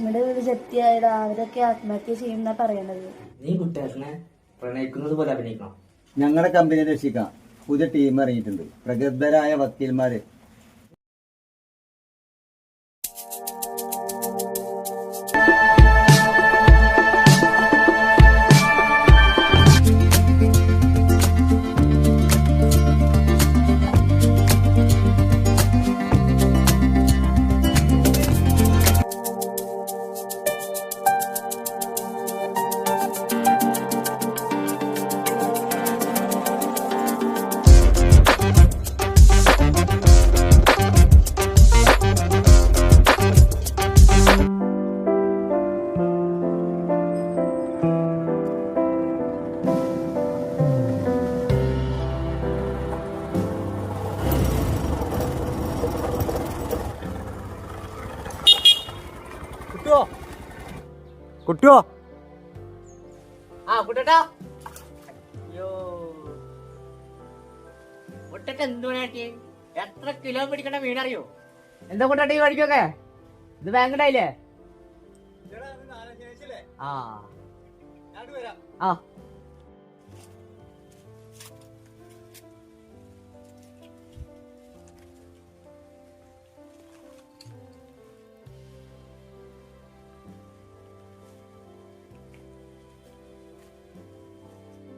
രശ്മിയുടെ വീട് ജപ്തിയായതാ അവരൊക്കെ ആത്മഹത്യ ചെയ്യുന്ന പറയണത്. നീ കുട്ടികളെ പ്രണയിക്കുന്നത് പോലെ അഭിനയിക്കണം. ഞങ്ങളുടെ കമ്പനി രക്ഷിക്കാം പുതിയ ടീം ഇറങ്ങിയിട്ടുണ്ട്. പ്രഗത്ഭരായ വക്കീൽമാര് എത്ര കിലോ പിടിക്കണ മീനറിയോ? എന്താ കുട്ടേട്ട കഴിക്കൊക്കെ ഇത് ബാങ്കിടായില്ലേ ആ. ആ.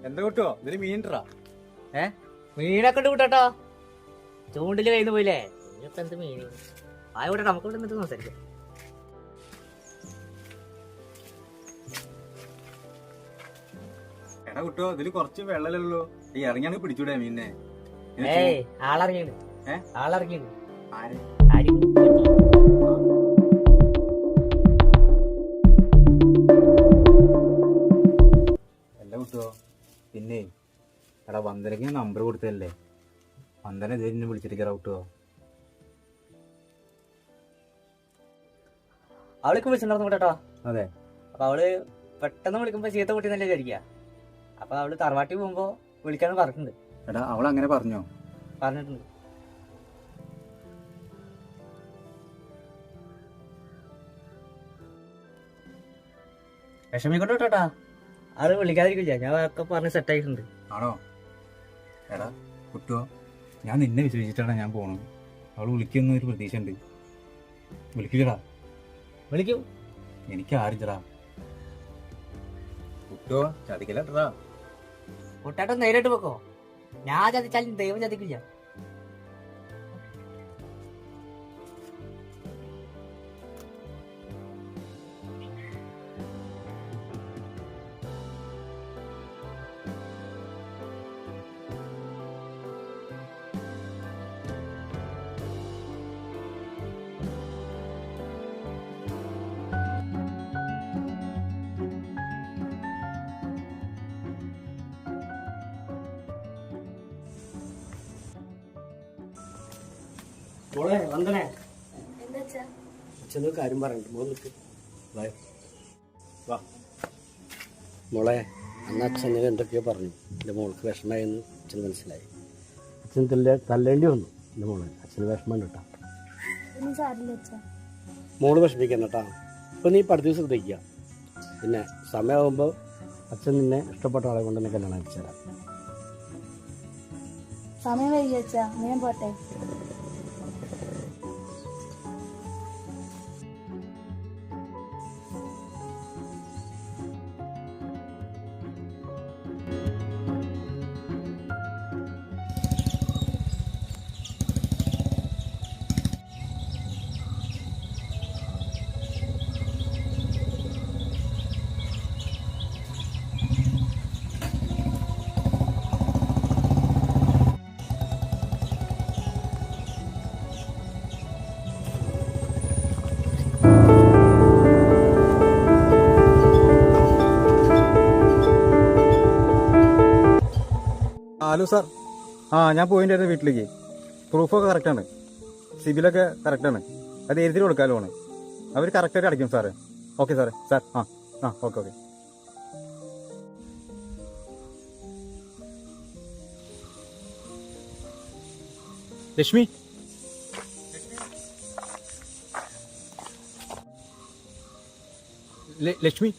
എന്താ കുട്ടുവോ? ഇതിന് മീൻ ഏ? മീനൊക്കെ ഉണ്ട് കൂട്ടാട്ടോ. ചൂണ്ടിൽ കഴിഞ്ഞു പോയില്ലേ? ഇനിയിപ്പോ എന്ത് മീന് ആയോട്ടെ നമുക്ക് ഇവിടെ നിന്നിട്ട് സംസാരിക്കാം. എടാ ഇതിൽ കുറച്ച് വെള്ളമല്ലോ ഈ ഇറങ്ങിയാണ് പിടിച്ചൂടെ മീനെ ഏയ് ഏ? ആര്? ആരും? അല്ല പിന്നെ എടാ വന്ദനക്ക് ഞാൻ നമ്പർ കൊടുത്തതല്ലേ? വന്ദന ഇത് എന്നെ വിളിച്ചിരിക്കാ കുട്ടുവോ അവൾക്ക് വിളിച്ചിട്ടുണ്ടായിരുന്നു കൂട്ടാട്ടോ അതെ. അപ്പൊ അവൾ പെട്ടെന്ന് വിളിക്കുമ്പോ ചീത്ത കുട്ടി നല്ല വിചാരിക്കുക അപ്പൊ അവൾ തറവാട്ടി പോകുമ്പോ വിളിക്കാന്ന് പറഞ്ഞിട്ടുണ്ട്. എടാ അവൾ അങ്ങനെ പറഞ്ഞോ? പറഞ്ഞിട്ടുണ്ട്. വിഷമിക്കോട്ടോ കേട്ടോട്ടാ ആൾ വിളിക്കാതിരിക്കില്ല. ഞാൻ ഒക്കെ പറഞ്ഞ് സെറ്റ് ആയിട്ടുണ്ട്. ആണോ? എടാ കുട്ടുവോ? ഞാൻ നിന്നെ വിശ്വസിച്ചിട്ടാണ് ഞാൻ പോണത്. അവൾ വിളിക്കുന്ന ഒരു പ്രതീക്ഷ ഉണ്ട് വിളിക്കില്ലടാ. വിളിക്കൂ. എനിക്ക് ആരിച്ചടാ കുട്ടോ ചതിക്കലട്ടാ കുട്ടാട്ടം നേരിട്ട് വെക്കോ. ഞാൻ ചതിച്ചാലും ദൈവം ചതിക്കില്ല. മോളെ വന്ദനെ. വെച്ചാ കാര്യം പറയണ്ട മോൾ നിൽക്ക് വാ. വാ. മോളെ അന്ന് അച്ഛന് എന്തൊക്കെയോ പറഞ്ഞു. എന്റെ മോൾക്ക് വിഷമമായെന്ന് അച്ഛന് മനസ്സിലായി. അച്ഛൻ തല്ല തല്ലേണ്ടി വന്നു എന്റെ മോളെ. അച്ഛന് വിഷമം കേട്ടോ. മോൾ വിഷമിക്കണം കേട്ടോ. ഇപ്പം നീ പഠിത്തം ശ്രദ്ധിക്കുക പിന്നെ സമയമാകുമ്പോൾ അച്ഛൻ നിന്നെ ഇഷ്ടപ്പെട്ട ആളെ കൊണ്ട് തന്നെ കല്യാണം അയച്ചു തരാം. സമയം വൈകി അച്ഛാ. ഞാൻ പോട്ടെ. Hello sir. ആ ഞാൻ പോയിട്ടായിരുന്നു വീട്ടിലേക്ക്. പ്രൂഫൊക്കെ കറക്റ്റാണ് സിബിലൊക്കെ കറക്റ്റാണ് അത് എഴുതി കൊടുക്കാൻ ലോണ് അവർ കറക്റ്റായിട്ട് അടയ്ക്കും സാറ്. ഓക്കെ സാറേ. സാർ ആ ആ ഓക്കെ ഓക്കെ ലക്ഷ്മി? ലക്ഷ്മി?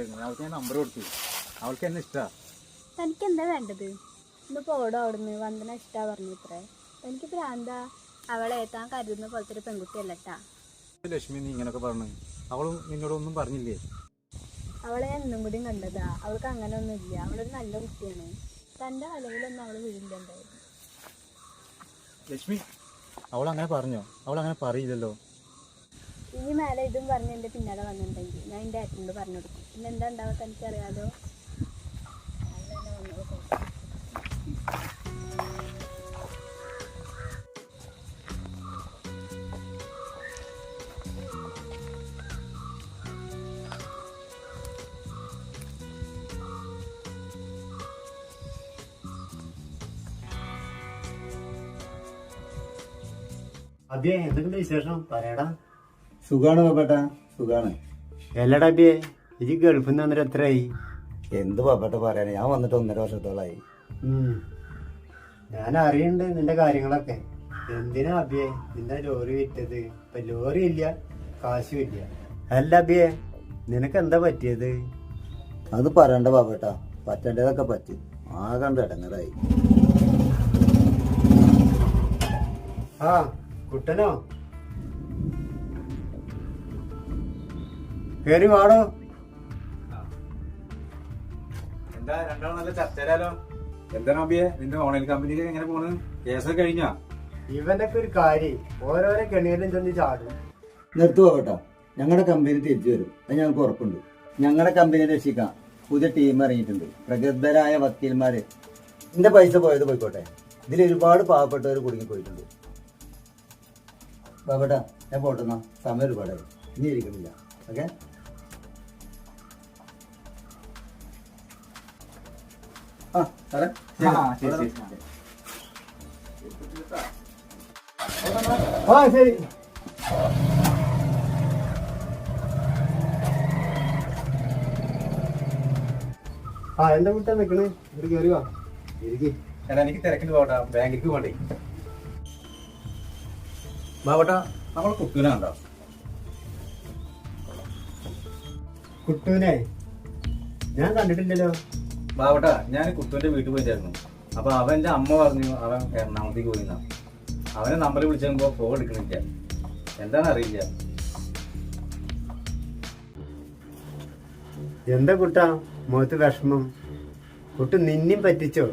വന്ദന അവൾക്ക് ഞാൻ നമ്പർ കൊടുത്തു. അവൾക്ക് എന്നെ ഇഷ്ടമാണ് തനിക്ക് എന്താ വേണ്ടത്? ഇന്ന് പോടോ അവിടുന്ന്. വന്ദന ഇഷ്ടാ പറഞ്ഞു ഇത്രേ. എനിക്ക് ഭ്രാന്താ. അവളെ താൻ കരുതുന്ന പോലത്തെ ഒരു പെൺകുട്ടിയല്ലട്ടാ ലക്ഷ്മി നീ ഇങ്ങനൊക്കെ പറഞ്ഞു. അവളും നിന്നോടൊന്നും പറഞ്ഞില്ലേ? അവളെ എന്നും കൂടി കണ്ടതാ. അവൾക്ക് അങ്ങനെ ഒന്നും ഇല്ല അവളൊരു നല്ല കുട്ടിയാണ്. തന്റെ അലവിലൊന്നും അവൾ വീഴില്ലുണ്ടായിരുന്നു ലക്ഷ്മി അവൾ അങ്ങനെ പറഞ്ഞോ? അവൾ അങ്ങനെ പറയില്ലല്ലോ? ഇനി മേലെ ഇതും പറഞ്ഞ് എന്റെ പിന്നാലെ വന്നിട്ടുണ്ടെങ്കിൽ ഞാൻ എന്റെ ഏട്ടനോട് പറഞ്ഞു കൊടുക്കും. പിന്നെ എന്താ ഉണ്ടാവുക തനിക്കറിയാലോ അതെ എന്തൊക്കെയുണ്ട് വിശേഷം? പറയടാ. സുഖാണ് പാപ്പേട്ട സുഖാണ്. എല്ലടാ ഇത് ഗൾഫിൽ നിന്ന് വന്നിട്ട് എത്രയായി? എന്ത് പാപ്പേട്ട പറയാൻ ഞാൻ വന്നിട്ട് ഒന്നര വർഷത്തോളായി. ഞാൻ അറിയണ്ട് നിന്റെ കാര്യങ്ങളൊക്കെ. എന്തിനാ അബിയെ നിന്നെ ലോറി വിറ്റത്? ഇപ്പൊ ലോറി ഇല്ല കാശും ഇല്ല. അല്ല അബിയെ നിനക്ക് എന്താ പറ്റിയത്? അത് പറയണ്ട പാപ്പേട്ട പറ്റേണ്ടതൊക്കെ പറ്റി. ആകണ്ട ഇടങ്ങറായി. ആ കുട്ടനോ? കേറി വാടോ. എന്താ രണ്ടാളും നല്ല ചർച്ചയിലാലോ എന്താണ് അബിയെ നിന്റെ ഓൺലൈൻ കമ്പനിയിൽ എങ്ങനെ പോണ്? കേസൊക്കെ കഴിഞ്ഞാ? ഇവനൊക്കെ ഒരു കാര്യം ഓരോരോ കെണിയിലും ചെന്ന് ചാടും. നിർത്തു പാപ്പേട്ട ഞങ്ങളുടെ കമ്പനി തിരിച്ചു വരും. അത് ഞങ്ങൾക്ക് ഉറപ്പുണ്ട്. ഞങ്ങളുടെ കമ്പനി രക്ഷിക്കാം. പുതിയ ടീം ഇറങ്ങിയിട്ടുണ്ട്. പ്രഗത്ഭരായ വക്കീൽമാര്. എന്റെ പൈസ പോയത് പോയിക്കോട്ടെ. ഇതിൽ ഒരുപാട് പാവപ്പെട്ടവർ കുടുങ്ങി പോയിട്ടുണ്ട് ബാബേട്ട ഞാൻ പോട്ടെന്നാ. സമയം ഒരുപാടായി. ഇനി ഇരിക്കുന്നില്ല. ഓക്കെ? ആ സാറേ. ശരി. ആ ശരി. ആ എന്താ കുട്ടാ നിക്കണ്? ഇവിടെ കയറി വാ. ഇരിക്ക്. എടാ എനിക്ക് തിരക്കിട്ട് പോകട്ടാ ബാങ്കിലേക്ക് പോകണ്ടേ? ബാബട്ടാ നമ്മൾ കുട്ടൂനെ കണ്ടോ? കുട്ടൂനെ? ഞാൻ കണ്ടിട്ടില്ലല്ലോ. ബാബട്ട ഞാൻ കുത്തുവിന്റെ വീട്ടിൽ പോയിട്ടായിരുന്നു. അപ്പൊ അവന്റെ അമ്മ പറഞ്ഞു അവൻ എറണാകുളത്തേക്ക് പോയിന്ന. അവനെ നമ്പർ വിളിച്ചപ്പോ ഫോൺ എടുക്കണില്ല. എന്താണെന്ന് അറിയില്ല എന്താ കുട്ടാ? മുഖത്ത് വിഷമം. കുട്ടി നിന്നെയും പറ്റിച്ചോ?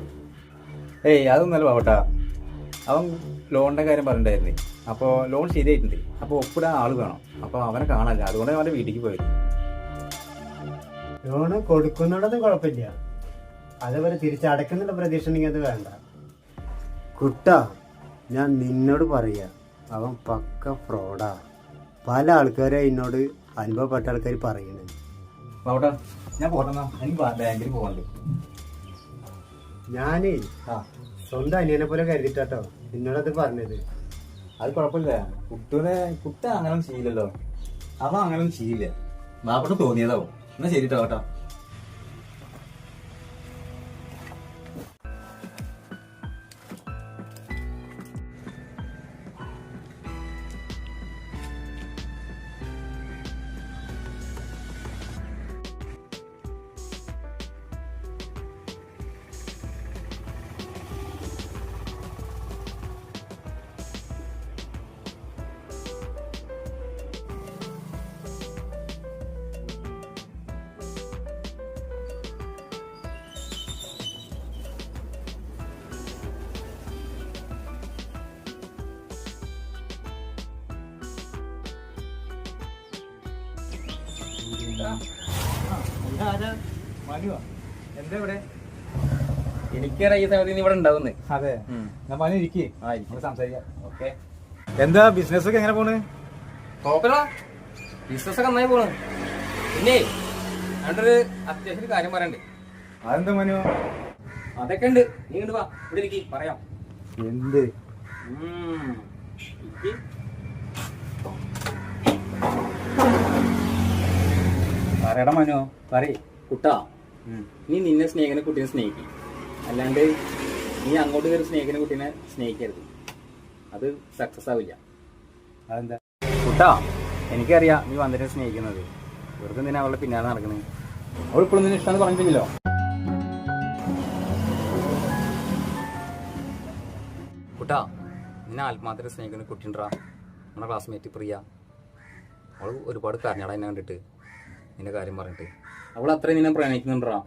ഏയ് അതൊന്നല്ല ബാബട്ട അവൻ ലോണിന്റെ കാര്യം പറഞ്ഞിട്ടുണ്ടായിരുന്നേ. അപ്പോൾ ലോൺ ശരിയായിട്ടുണ്ട്. അപ്പോൾ ഒപ്പിടാൻ ആൾ വേണം. അപ്പോൾ അവനെ കാണാനില്ല. അതുകൊണ്ട് അവന്റെ വീട്ടിലേക്ക് പോയത്. ലോണ് കൊടുക്കുന്നുണ്ടെന്ന് കുഴപ്പമില്ല. അതേപോലെ തിരിച്ചടക്കുന്നുള്ള പ്രതീക്ഷ ഉണ്ടെങ്കിൽ അത് വേണ്ട. കുട്ട ഞാൻ നിന്നോട് പറയാ അവൻ പക്ക ഫ്രോഡാ. പല ആൾക്കാരെ എന്നോട് അനുഭവപ്പെട്ട ആൾക്കാർ പറയുന്നത് ഞാൻ ഞാൻ പോട്ടെന്നാ എനിക്ക് ബാങ്കിൽ പോകണ്ടേ ഞാനേ ആ. സ്വന്തം അനിയനെ പോലെ നിന്നോട് നിന്നോടത് പറഞ്ഞത്. അത് കുഴപ്പമില്ല. കുട്ടിയുടെ കുട്ട അങ്ങനെ ചെയ്യില്ലല്ലോ. അവ അങ്ങനെ ചെയ്യില്ല. ബാപ്പട്ട് തോന്നിയതാവും. എന്നാ ശരി കേട്ടോ? എനിക്കറിയാം ഈ സമയത്ത് ഇവിടെ ഉണ്ടാവുന്നേ. അതെ. ഞാൻ പനി ഇരിക്കേ. സംസാരിക്കാം. ഓക്കെ. എന്താ ബിസിനസ് ഒക്കെ എങ്ങനെ പോണ്? നോക്കടാ ബിസിനസ് ഒക്കെ നന്നായി പോണ്. പിന്നെ രണ്ടൊരു അത്യാവശ്യം കാര്യം പറയണ്ടേ. അതെന്താ മനു? അതൊക്കെ ഉണ്ട്. നീ വാ. ഇവിടെ ഇരിക്കി. പറയാം. എന്ത് ഉം. ഇരിക്ക്. പറയടാ മനു പറ കുട്ടാ നീ നിന്നെ സ്നേഹിക്കുന്ന കുട്ടീനെ സ്നേഹിക്കും. അല്ലാണ്ട് നീ അങ്ങോട്ട് കയറി സ്നേഹിക്കുന്ന കുട്ടീനെ സ്നേഹിക്കരുത്. അത് സക്സസ് ആവില്ല. അതെന്താ? കുട്ടാ എനിക്കറിയാം നീ വന്നിട്ട് സ്നേഹിക്കുന്നത്. ഇവർക്ക് എന്തിനാ അവളുടെ പിന്നാലെ നടക്കുന്നത് അവൾ ഇപ്പോഴും നിന്നെ ഇഷ്ടമാണ് പറഞ്ഞിട്ടില്ലല്ലോ? കുട്ടാ നിന്നെ ആത്മാർത്ഥത്തിൽ സ്നേഹിക്കുന്ന കുട്ടിണ്ടാ നമ്മുടെ ക്ലാസ്മേറ്റ് പ്രിയ. അവൾ ഒരുപാട് കരഞ്ഞാടാ എന്നെ കണ്ടിട്ട്. നിന്റെ കാര്യം പറഞ്ഞിട്ട്. അവൾ അത്രയും നിന്നെ പ്രണയിക്കുന്നുണ്ടാ?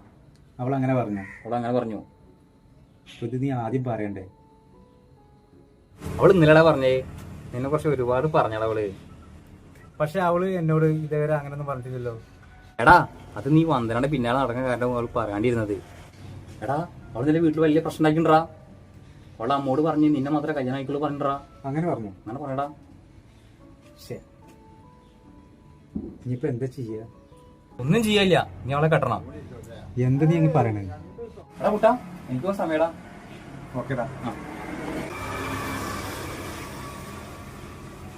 അവൾ അങ്ങനെ പറഞ്ഞു. അവൾ അങ്ങനെ പറഞ്ഞു. ഇത് നീ ആദ്യം പറയണ്ടേ? അവൾ ഇന്നലെ പറഞ്ഞേ. നിന്നെ കുറച്ച് ഒരുപാട് പറഞ്ഞടാ അവൾ. പക്ഷെ അവൾ എന്നോട് ഇതേവരെ അങ്ങനൊന്നും പറഞ്ഞിട്ടില്ലല്ലോ. എടാ അത് നീ വന്ദനയുടെ പിന്നാലെ നടക്കാൻ കാരണം അവൾ പറയാണ്ടിരുന്നത്. എടാ അവൾ നിന്റെ വീട്ടിൽ വലിയ പ്രശ്നം ഉണ്ടാക്കിണ്ടാ അവൾ അമ്മോട് പറഞ്ഞു നിന്നെ മാത്രമേ കല്യാണം ആയിക്കുള്ളൂ പറഞ്ഞിട്ടാ അങ്ങനെ പറഞ്ഞു. അങ്ങനെ പറയടാ. ശേ ഇനിയിപ്പോ എന്താ ചെയ്യാ? ഒന്നും ചെയ്യില്ല. നീ അവളെ കെട്ടണം. എന്ത് നീ അങ്ങ് പറയണേ? എടാ കുട്ടാ എനിക്കും സമയടാ. ഓക്കേടാ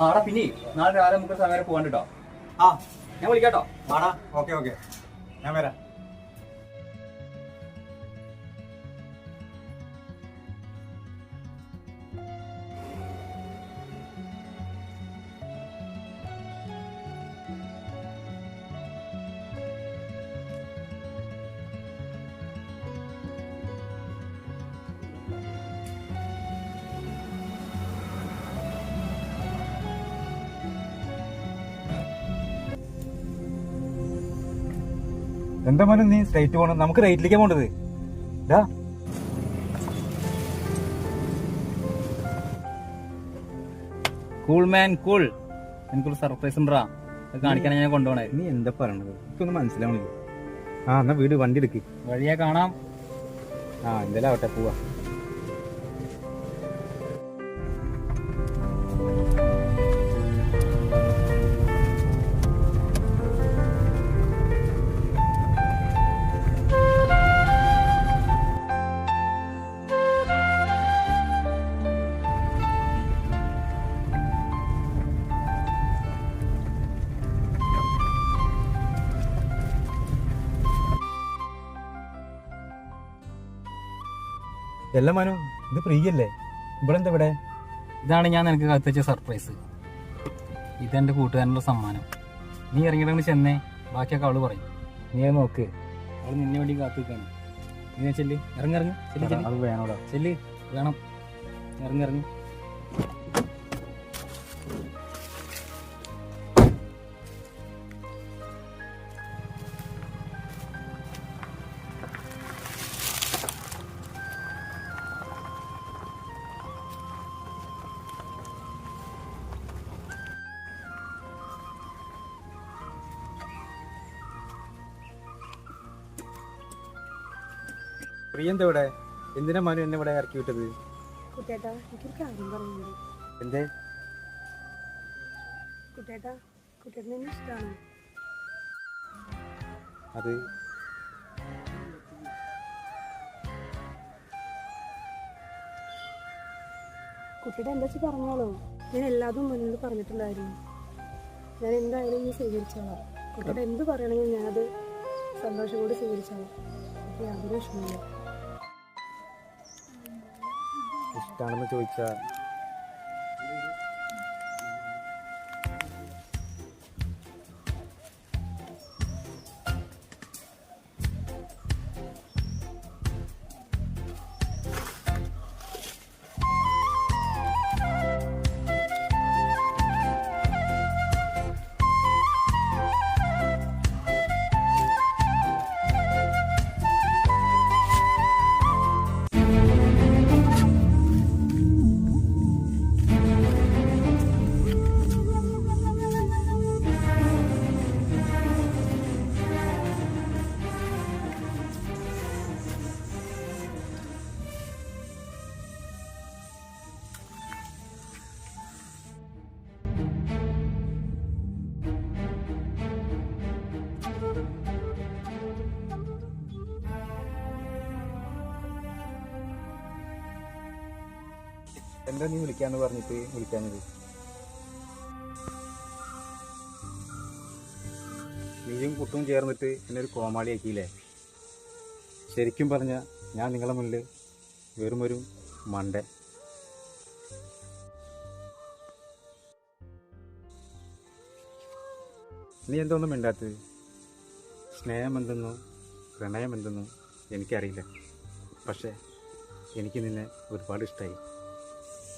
ആടാ പിന്നെ നാളെ രാവിലെ നമുക്ക് സമയം പോകാൻ കേട്ടോ ആ ഞാൻ വിളിക്കാട്ടോ. ആടാ ഓക്കെ ഓക്കെ. ഞാൻ വരാം. എന്താ മോനെ നീ സ്ട്രൈറ്റ് പോണം നമുക്ക് റൈറ്റിലേക്ക് പോണ്ടത്. ഇതാ കൂൾ മാൻ കൂൾ എനിക്കൊരു സർപ്രൈസ് ഉണ്ടാ അത് കാണിക്കാൻ ഞാൻ കൊണ്ടുപോണേ. നീ എന്താ പറയണത്? എനിക്കൊന്നും മനസ്സിലാവണില്ല. ആ എന്നാ വീട് വണ്ടി എടുക്ക്. വഴിയാ കാണാം. ആ എന്തായാലും ആവട്ടെ പോവാ. എല്ലാം മനു ഇത് ഫ്രീ അല്ലേ? ഇവിടെ എന്താ ഇവിടെ? ഇതാണ് ഞാൻ നിനക്ക് കത്തിച്ച സർപ്രൈസ് ഇത് ഇതെന്റെ കൂട്ടുകാരനുള്ള സമ്മാനം. നീ ഇറങ്ങിയിട്ടങ്ങ് ചെന്നേ ബാക്കിയൊക്കെ അവൾ പറയും. നീ അത് നോക്ക്. അവൾ നിന്നെ വേണ്ടി കാത്തിക്കാണ് നീ ചെല്ലി ഇറങ്ങിറങ്ങി ഇറങ്ങി. ചെല്ലി ചെല്ലി. അത് വേണോടാ. ചെല്ല് വേണം. ഇറങ്ങി. ഇറങ്ങി പ്രിയ എന്താ ഇവിടെ എന്തിനാ മനു എന്നെ ഇവിടെ ഇറക്കി വിട്ടത്? കുട്ടേട്ടാ എനിക്കൊരു കാര്യം എന്തേ? കുട്ടേട്ടാ കുട്ടേട്ടനെ ഇഷ്ടമാണ് അത്? കുട്ടിയുടെ എന്താ വെച്ചാൽ പറഞ്ഞോളൂ. ഞാൻ എല്ലാതും മുന്നിൽ പറഞ്ഞിട്ടുണ്ടായിരുന്നു ഞാൻ എന്തായാലും നീ സ്വീകരിച്ചോളാം. കുട്ടിയുടെ എന്ത് പറയണമെങ്കിലും ഞാനത് സന്തോഷത്തോടെ സ്വീകരിച്ചോളാം. എനിക്ക് യാതൊരു വിഷമമില്ല ഇഷ്ടാണെന്ന് ചോദിച്ചാ എന്താ നീ വിളിക്കാന്ന് പറഞ്ഞിട്ട് വിളിക്കാഞ്ഞത്? നീയും കുട്ടും ചേർന്നിട്ട് എന്നെ ഒരു കോമാളിയാക്കിയില്ലേ? ശരിക്കും പറഞ്ഞ ഞാൻ നിങ്ങളെ മുന്നിൽ വെറുമൊരു മണ്ടൻ നീ എന്തൊന്നും മിണ്ടാത്തത്? സ്നേഹം എന്തെന്നോ പ്രണയം എന്തെന്നോ എനിക്കറിയില്ല. പക്ഷേ എനിക്ക് നിന്നെ ഒരുപാട് ഇഷ്ടമായി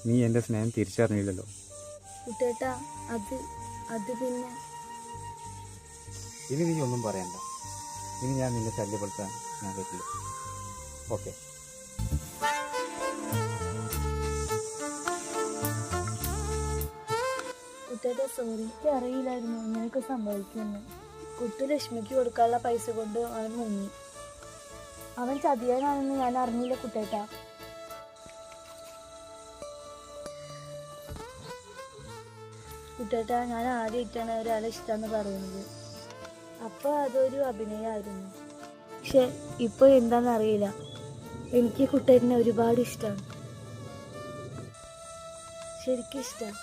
നീ എന്റെ സ്നേഹം തിരിച്ചറിഞ്ഞില്ലല്ലോ. കുട്ടേട്ടാ അത് അത് പിന്നെ. ഇനി നീ ഒന്നും പറയണ്ട. ഇനി ഞാൻ നിന്നെ ശല്യപ്പെടുത്താൻ ഞാൻ പറ്റില്ല ഓക്കെ. കുട്ടേട്ട സോറി എനിക്ക് അറിയില്ലായിരുന്നു ഇങ്ങനെയൊക്കെ സംഭവിക്കുമെന്ന്. കുട്ടി ലക്ഷ്മിക്ക് കൊടുക്കാനുള്ള പൈസ കൊണ്ട് അവൻ മുങ്ങി. അവൻ ചതിയാനാണെന്ന് ഞാൻ അറിഞ്ഞില്ല കുട്ടേട്ട. കുട്ടേട്ട ഞാൻ ആദ്യമായിട്ടാണ് ഒരാളെ ഇഷ്ടമെന്ന് പറയുന്നത്. അപ്പോൾ അതൊരു അഭിനയമായിരുന്നു പക്ഷെ ഇപ്പോൾ എന്താന്ന് അറിയില്ല എനിക്ക് കുട്ടേട്ടനെ ഒരുപാട് ഇഷ്ടമാണ് ശരിക്കും ഇഷ്ടമാണ്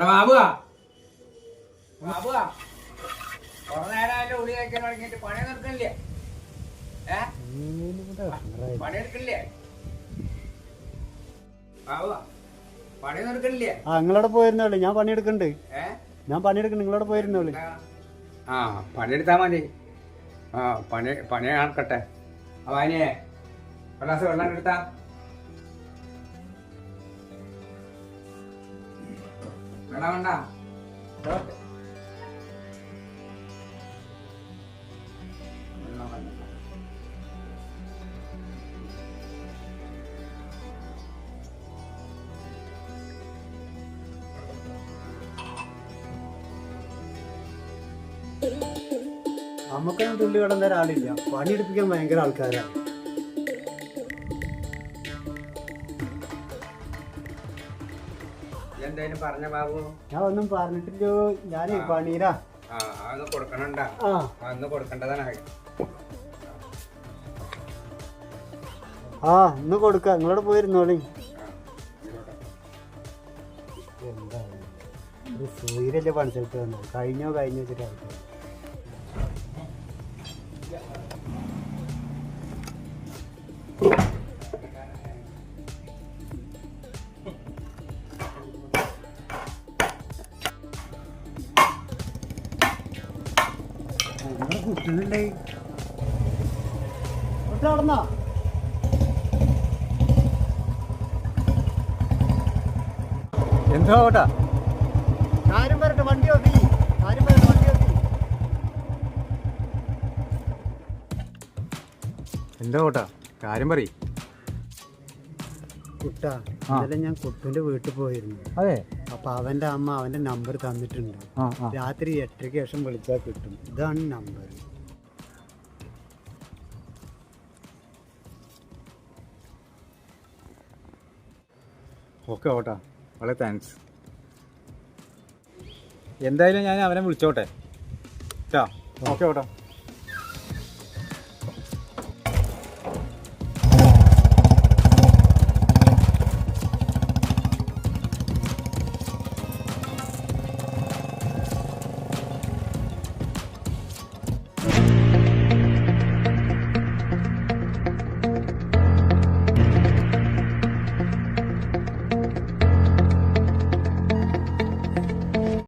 എടാ ബാബുവാ. ബാബുവാ കുറെ നേരം ഉള്ളി കഴിക്കാൻ തുടങ്ങിയിട്ട്. പണി നിർക്കണില്ലേ ഏ? പണി എടുക്കണില്ലേ ബാബുവാ പണി നിർക്കണില്ലേ ആ നിങ്ങളവിടെ പോയിരുന്നോളൂ ഞാൻ പണിയെടുക്കുന്നുണ്ട് ഏ? ഞാൻ പണിയെടുക്കണ്ട്. നിങ്ങളവിടെ പോയിരുന്നോളൂ ആ പണിയെടുത്താ മതി. ആ പണി പണി നടക്കട്ടെ അവാനിയെ ഒരു ഗ്ലാസ് വെള്ളം എടുത്താ. വേണ്ട. നമുക്കൊന്നും തുള്ളി കടന്നേരാളില്ല പണിയെടുപ്പിക്കാൻ ഭയങ്കര ആൾക്കാരാണ് പറഞ്ഞ ബാബു. ഞാൻ ഒന്നും പറഞ്ഞിട്ടില്ലോ. ഞാൻ പണിയിലാ. ആ അതൊന്ന് കൊടുക്കണണ്ട? ആ. അന്ന് കൊടുക്കേണ്ടതാണ് ആ ഇന്ന് കൊടുക്ക. നിങ്ങളോട് പോയിരുന്നോളി. സൂര്യല്ലേ പണിച്ചെടുത്ത് വന്നു കഴിഞ്ഞോ കഴിഞ്ഞോ വെച്ചിട്ട് കുട്ടികളുണ്ടേ നടന്നാ? എന്തോ ഓട്ടാ കാര്യം വരട്ടെ വണ്ടി ഓഫി കാര്യം വരട്ടെ വണ്ടി ഓഫി എന്തോ ഓട്ടാ കാര്യം പറ കുട്ട ഇന്നലെ ഞാൻ കുട്ടുവിന്റെ വീട്ടിൽ പോയിരുന്നു. അതെ. അപ്പൊ അവന്റെ അമ്മ അവന്റെ നമ്പർ തന്നിട്ടുണ്ട്. രാത്രി എട്ടരയ്ക്ക് ശേഷം വിളിച്ചാൽ കിട്ടും. ഇതാണ് നമ്പർ ഓക്കെ ഓട്ടാ. വളരെ താങ്ക്സ് എന്തായാലും ഞാൻ അവനെ വിളിച്ചോട്ടെ. ചാ ഓക്കെ ഓട്ടാ.